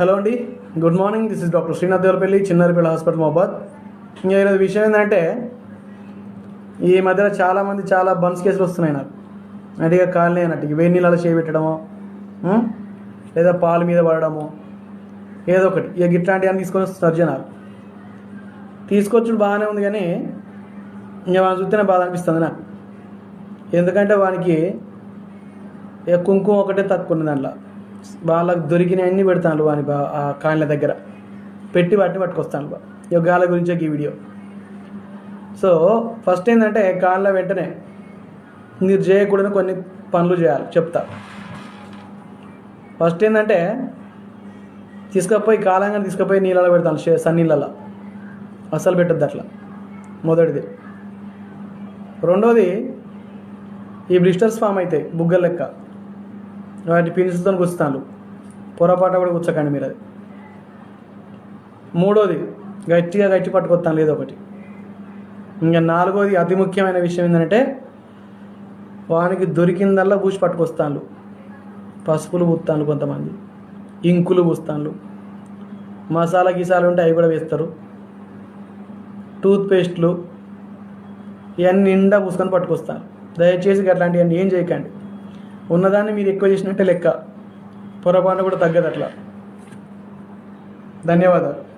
Hello అండి. Good morning this is doctor Srinath Devarapalli Chinnaripalli hospital Mahabad ఇంకా ఈరోజు విషయం ఏంటంటే ఈ మధ్యలో చాలామంది చాలా బన్స్ కేసులు వస్తున్నాయి నాకు. అంటే ఇక కాలనీ అన్నట్టు ఇక వేడి నీళ్ళలో చేయబెట్టడము ఉం? లేదా పాలు మీద పడడము ఏదో ఒకటి. ఇక ఇట్లాంటివన్నీ తీసుకొని వస్తున్నారు జనాలు తీసుకొచ్చుడు బాగానే ఉంది కానీ ఇంకా మనం చూస్తేనే బాధ అనిపిస్తుంది నాకు. ఎందుకంటే వానికి ఇక కుంకుమ ఒకటే తక్కువ ఉంది దాంట్లో. వాళ్ళకి దొరికినవన్నీ పెడతాను వాని బా ఆ కాళ్ళ దగ్గర. పెట్టి వాటిని పట్టుకొస్తాను బా. ఇక గాల గురించే ఈ వీడియో. సో ఫస్ట్ ఏంటంటే కాళ్ళ వెంటనే మీరు చేయకూడని కొన్ని పనులు చేయాలి చెప్తా. ఫస్ట్ ఏంటంటే తీసుకపోయి కాలంగా తీసుకుపోయి నీళ్ళలో పెడతాను షే- సన్నీళ్ళలో. అసలు పెట్టద్దు అట్లా. మొదటిది. రెండోది ఈ బ్లిస్టర్స్ ఫామ్ అవుతాయి బుగ్గల లెక్క. వాటి పిన్స్తో కూర్చుతాను పొరపాటు కూడా కూర్చోకండి మీరు అది. మూడోది గట్టిగా గట్టి పట్టుకొస్తాను లేదో ఒకటి. ఇంకా నాలుగోది అతి ముఖ్యమైన విషయం ఏంటంటే వానికి దొరికిందల్లా పూసి పట్టుకొస్తాను పసుపులు పూస్తాను కొంతమంది. ఇంకులు పూస్తాను మసాలా గీసాలు ఉంటే అవి కూడా వేస్తారు. టూత్పేస్ట్లు ఇవన్నీ నిండా పూసుకొని పట్టుకొస్తాను దయచేసి అట్లాంటివన్నీ ఏం చేయకండి. ఉన్నదాన్ని మీరు ఎక్కువ చేసినట్టే లెక్క. పొరపాటు కూడా తగ్గదు అట్లా ధన్యవాదాలు.